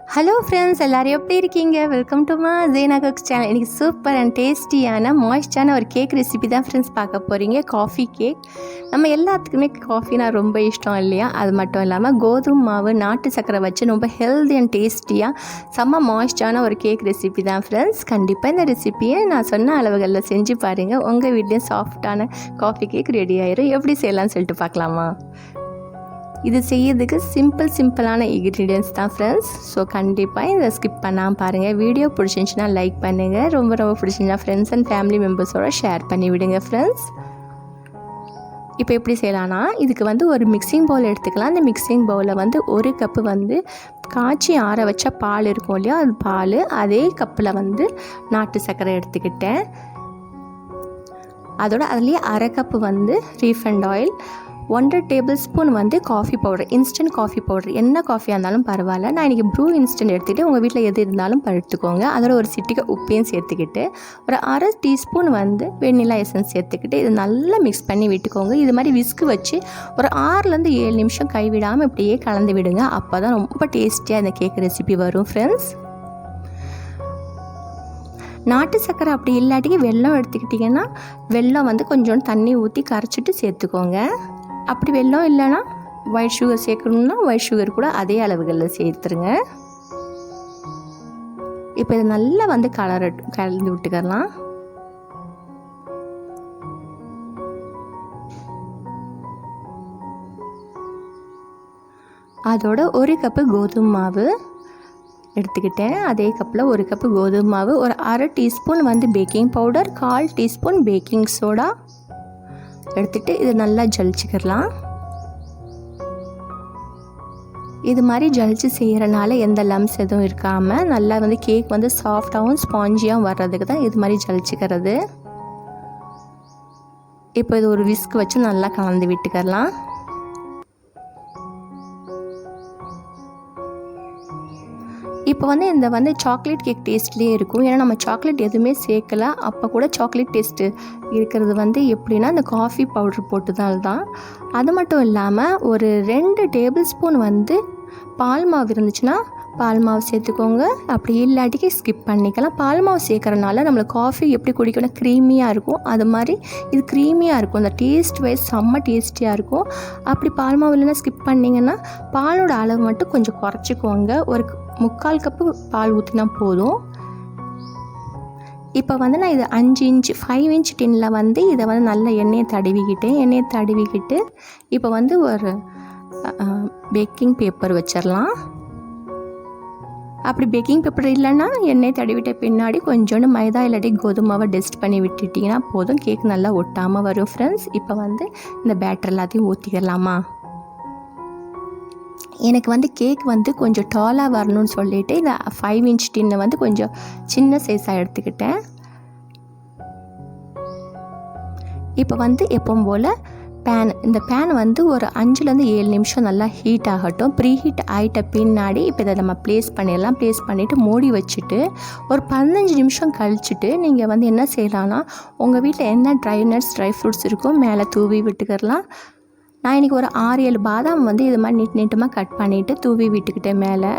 Hello friends எல்லோரும் எப்படி இருக்கீங்க? Welcome to Maa Jaina cooks channel இன்றைக்கி சூப்பர் அண்ட் டேஸ்டியான மாய்ஸ்டான ஒரு கேக் ரெசிபி தான் ஃப்ரெண்ட்ஸ் பார்க்க போகிறீங்க காஃபி கேக் நம்ம எல்லாத்துக்குமே காஃபினா ரொம்ப இஷ்டம் இல்லையா? அது மட்டும் இல்லாமல் கோதுமை மாவு நாட்டு சக்கரை வச்சு ரொம்ப ஹெல்தி அண்ட் டேஸ்டியாக செம்ம மாய்ஸ்டான ஒரு கேக் ரெசிபி தான் ஃப்ரெண்ட்ஸ் கண்டிப்பாக இந்த ரெசிபியை நான் சொன்ன அளவுகளில் செஞ்சு பாருங்கள் உங்கள் வீட்லேயும் சாஃப்டான காஃபி கேக் ரெடி ஆயிரும். எப்படி செய்யலாம்னு சொல்லிட்டு பார்க்கலாமா? இது செய்யறதுக்கு சிம்பிள் சிம்பிளான இன்க்ரீடியன்ஸ் தான் ஃப்ரெண்ட்ஸ் ஸோ கண்டிப்பாக இதை ஸ்கிப் பண்ணாமல் பாருங்கள் வீடியோ பிடிச்சிருந்துச்சின்னா லைக் பண்ணுங்கள் ரொம்ப ரொம்ப பிடிச்சிருந்தா ஃப்ரெண்ட்ஸ் அண்ட் ஃபேமிலி மெம்பர்ஸோட ஷேர் பண்ணி விடுங்க ஃப்ரெண்ட்ஸ் இப்போ எப்படி செய்யலாம்னா இதுக்கு வந்து ஒரு மிக்சிங் பவுல் எடுத்துக்கலாம். அந்த மிக்சிங் பவுலில் வந்து ஒரு கப்பு வந்து காய்ச்சி ஆற வச்ச பால் இருக்கும் இல்லையா? அது பால் அதே கப்பில் வந்து நாட்டு சர்க்கரை எடுத்துக்கிட்டேன். அதோட அதுலேயே அரை கப்பு வந்து ரீஃபண்ட் ஆயில் ஒன்றரை டேபிள் ஸ்பூன் வந்து coffee powder instant coffee powder. என்ன காஃபியாக இருந்தாலும் பரவாயில்ல. நான் இன்றைக்கி ப்ரூ இன்ஸ்டன்ட் எடுத்துகிட்டு உங்கள் வீட்டில் எது இருந்தாலும் எடுத்துக்கோங்க அதோட ஒரு சிட்டிக்கு உப்பையும் சேர்த்துக்கிட்டு ஒரு அரை டீஸ்பூன் வந்து வெண்ணிலா எசன்ஸ் சேர்த்துக்கிட்டு இது நல்லா மிக்ஸ் பண்ணி விட்டுக்கோங்க. இது மாதிரி விஸ்கு வச்சு ஒரு ஆறுலேருந்து ஏழு நிமிஷம் கைவிடாமல் இப்படியே கலந்து விடுங்க. அப்போ தான் ரொம்ப டேஸ்டியாக இந்த கேக் ரெசிபி வரும் ஃப்ரெண்ட்ஸ் நாட்டு சர்க்கரை அப்படி இல்லாட்டிக்கு வெல்லம் எடுத்துக்கிட்டிங்கன்னா வெல்லம் வந்து கொஞ்சோண்டு தண்ணி ஊற்றி கரைச்சிட்டு சேர்த்துக்கோங்க. அப்படி வெள்ளம் இல்லைன்னா ஒயிட் சுகர் சேர்க்கணுன்னா ஒயிட் சுகர் கூட அதே அளவுகளில் சேர்த்துருங்க. இப்போ இதை நல்லா வந்து கலர் கலந்து விட்டுக்கலாம். அதோட ஒரு கப்பு கோதுமை மாவு எடுத்துக்கிட்டேன். அதே கப்பில் ஒரு கப்பு கோதுமை மாவு ஒரு அரை டீஸ்பூன் வந்து பேக்கிங் பவுடர் கால் டீஸ்பூன் பேக்கிங் சோடா எடுத்துகிட்டு இது நல்லா ஜலிச்சுக்கிடலாம். இது மாதிரி ஜலிச்சு செய்கிறனால எந்த லம்ஸ் எதுவும் இருக்காமல் நல்லா வந்து கேக் வந்து சாஃப்டாகவும் ஸ்பாஞ்சியாகவும் வர்றதுக்கு தான் இது மாதிரி ஜலிச்சுக்கிறது. இப்போ இது ஒரு விஸ்க் வச்சு நல்லா கலந்து விட்டுக்கலாம் இப்போ வந்து இந்த வந்து சாக்லேட் கேக் டேஸ்ட்லேயே இருக்கும். ஏன்னா நம்ம சாக்லேட் எதுவுமே சேர்க்கல. அப்போ கூட சாக்லேட் டேஸ்ட்டு இருக்கிறது வந்து எப்படின்னா இந்த காஃபி பவுடர் போட்டதால் தான். அது மட்டும் இல்லாமல் ஒரு ரெண்டு டேபிள் ஸ்பூன் வந்து பால் மாவு இருந்துச்சுன்னா பால் மாவு சேர்த்துக்கோங்க. அப்படி இல்லாட்டிக்கு ஸ்கிப் பண்ணிக்கலாம். பால் மாவு சேர்க்குறனால நம்மளுக்கு காஃபி எப்படி குடிக்கணும்? க்ரீமியாக இருக்கும். அது மாதிரி இது க்ரீமியாக இருக்கும். அந்த டேஸ்ட் வைஸ் செம்ம டேஸ்டியாக இருக்கும். அப்படி பால் மாவு இல்லைன்னா ஸ்கிப் பண்ணிங்கன்னா பாலோட அளவு மட்டும் கொஞ்சம் குறைச்சிக்கோங்க. ஒரு முக்கால் கப்பு பால் ஊற்றினா போதும். இப்போ வந்து நான் இது அஞ்சு இன்ச் ஃபைவ் இன்ச் டின்னில் வந்து இதை வந்து நல்ல எண்ணெயை தடவிக்கிட்டேன். எண்ணெயை தடவிக்கிட்டு இப்போ வந்து ஒரு பேக்கிங் பேப்பர் வச்சிடலாம் அப்படி பேக்கிங் பேப்பர் இல்லைன்னா எண்ணெய் தடவிட்ட பின்னாடி கொஞ்சோண்டு மைதா இல்லாட்டி கோதுமாவை டெஸ்ட் பண்ணி விட்டுட்டிங்கன்னா போதும். கேக் நல்லா ஒட்டாமல் வரும் ஃப்ரெண்ட்ஸ் இப்போ வந்து இந்த பேட்டர் எல்லாத்தையும் ஊற்றிக்கலாமா எனக்கு வந்து கேக் வந்து கொஞ்சம் டாலாக வரணும்னு சொல்லிட்டு இந்த ஃபைவ் இன்ச் டின்னை வந்து கொஞ்சம் சின்ன சைஸாக எடுத்துக்கிட்டேன். இப்போ வந்து எப்பவும் போல் பேன் இந்த பேன் வந்து ஒரு அஞ்சுலேருந்து ஏழு நிமிஷம் நல்லா ஹீட் ஆகட்டும். ப்ரீ ஹீட் ஆகிட்ட பின்னாடி இப்போ இதை நம்ம ப்ளேஸ் பண்ணிடலாம். ப்ளேஸ் பண்ணிவிட்டு மூடி வச்சுட்டு ஒரு பதினஞ்சு நிமிஷம் கழிச்சுட்டு நீங்கள் வந்து என்ன செய்யலாம்னா உங்கள் வீட்டில் என்ன ட்ரை நட்ஸ் ட்ரை ஃப்ரூட்ஸ் இருக்கோ மேலே தூவி விட்டுக்கிறலாம் நான் இன்றைக்கி ஒரு ஆறு ஏழு பாதாம் வந்து இது மாதிரி நீட் நீட்டமாக கட் பண்ணிவிட்டு தூவி விட்டுக்கிட்டேன் மேலே.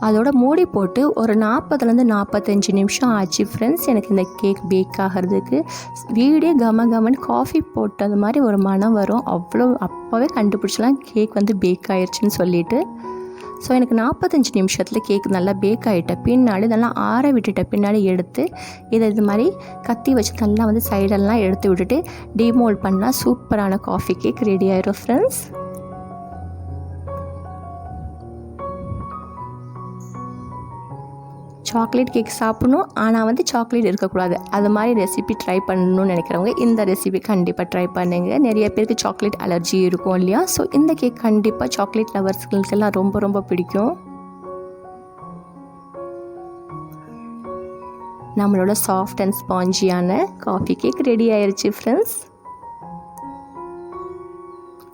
அதோட மூடி போட்டு ஒரு நாற்பதுலேருந்து நாற்பத்தஞ்சு நிமிஷம் ஆச்சு ஃப்ரெண்ட்ஸ் எனக்கு இந்த கேக் பேக் ஆகிறதுக்கு. வீடே கம கமன் காஃபி போட்டது மாதிரி ஒரு மனம் வரும். அவ்வளோ அப்போவே கண்டுபிடிச்சலாம் கேக் வந்து பேக் ஆயிடுச்சுன்னு சொல்லிவிட்டு ஸோ எனக்கு நாற்பத்தஞ்சு நிமிஷத்தில் கேக் நல்லா பேக் ஆகிட்ட பின்னாடி நல்லா ஆற விட்டுட்ட. பின்னாடி எடுத்து இதை இது மாதிரி கத்தி வச்சு நல்லா வந்து சைடெல்லாம் எடுத்து விட்டுட்டு டிமோல்ட் பண்ணால் சூப்பரான காஃபி கேக் ரெடி ஆயிரும் ஃப்ரெண்ட்ஸ் சாக்லேட் கேக் சாப்பிடணும். ஆனால் வந்து சாக்லேட் இருக்கக்கூடாது. அது மாதிரி ரெசிபி ட்ரை பண்ணணும்னு நினைக்கிறவங்க இந்த ரெசிபி கண்டிப்பாக ட்ரை பண்ணுங்கள் நிறைய பேருக்கு சாக்லேட் அலர்ஜி இருக்கும் இல்லையா? ஸோ இந்த கேக் கண்டிப்பாக சாக்லேட் லவர்ஸ்களுக்கெல்லாம் ரொம்ப ரொம்ப பிடிக்கும். நம்மளோட சாஃப்ட் அண்ட் ஸ்பாஞ்சியான காஃபி கேக் ரெடி ஆயிடுச்சு ஃப்ரெண்ட்ஸ்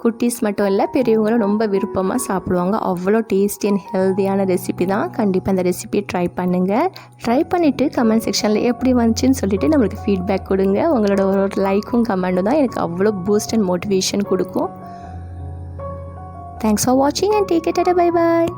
குட்டீஸ் மட்டும் இல்லை பெரியவங்களும் ரொம்ப விருப்பமாக சாப்பிடுவாங்க. அவ்வளோ டேஸ்டி அண்ட் ஹெல்த்தியான ரெசிபி தான். கண்டிப்பாக அந்த ரெசிபியை ட்ரை பண்ணுங்கள் ட்ரை பண்ணிவிட்டு கமெண்ட் செக்ஷனில் எப்படி வந்துச்சுன்னு சொல்லிவிட்டு நம்மளுக்கு ஃபீட்பேக் கொடுங்க. உங்களோட ஒரு ஒரு லைக்கும் கமெண்ட்டும் தான் எனக்கு அவ்வளோ பூஸ்ட் அண்ட் மோட்டிவேஷன் கொடுக்கும். தேங்க்ஸ் ஃபார் வாட்சிங் and take it bye bye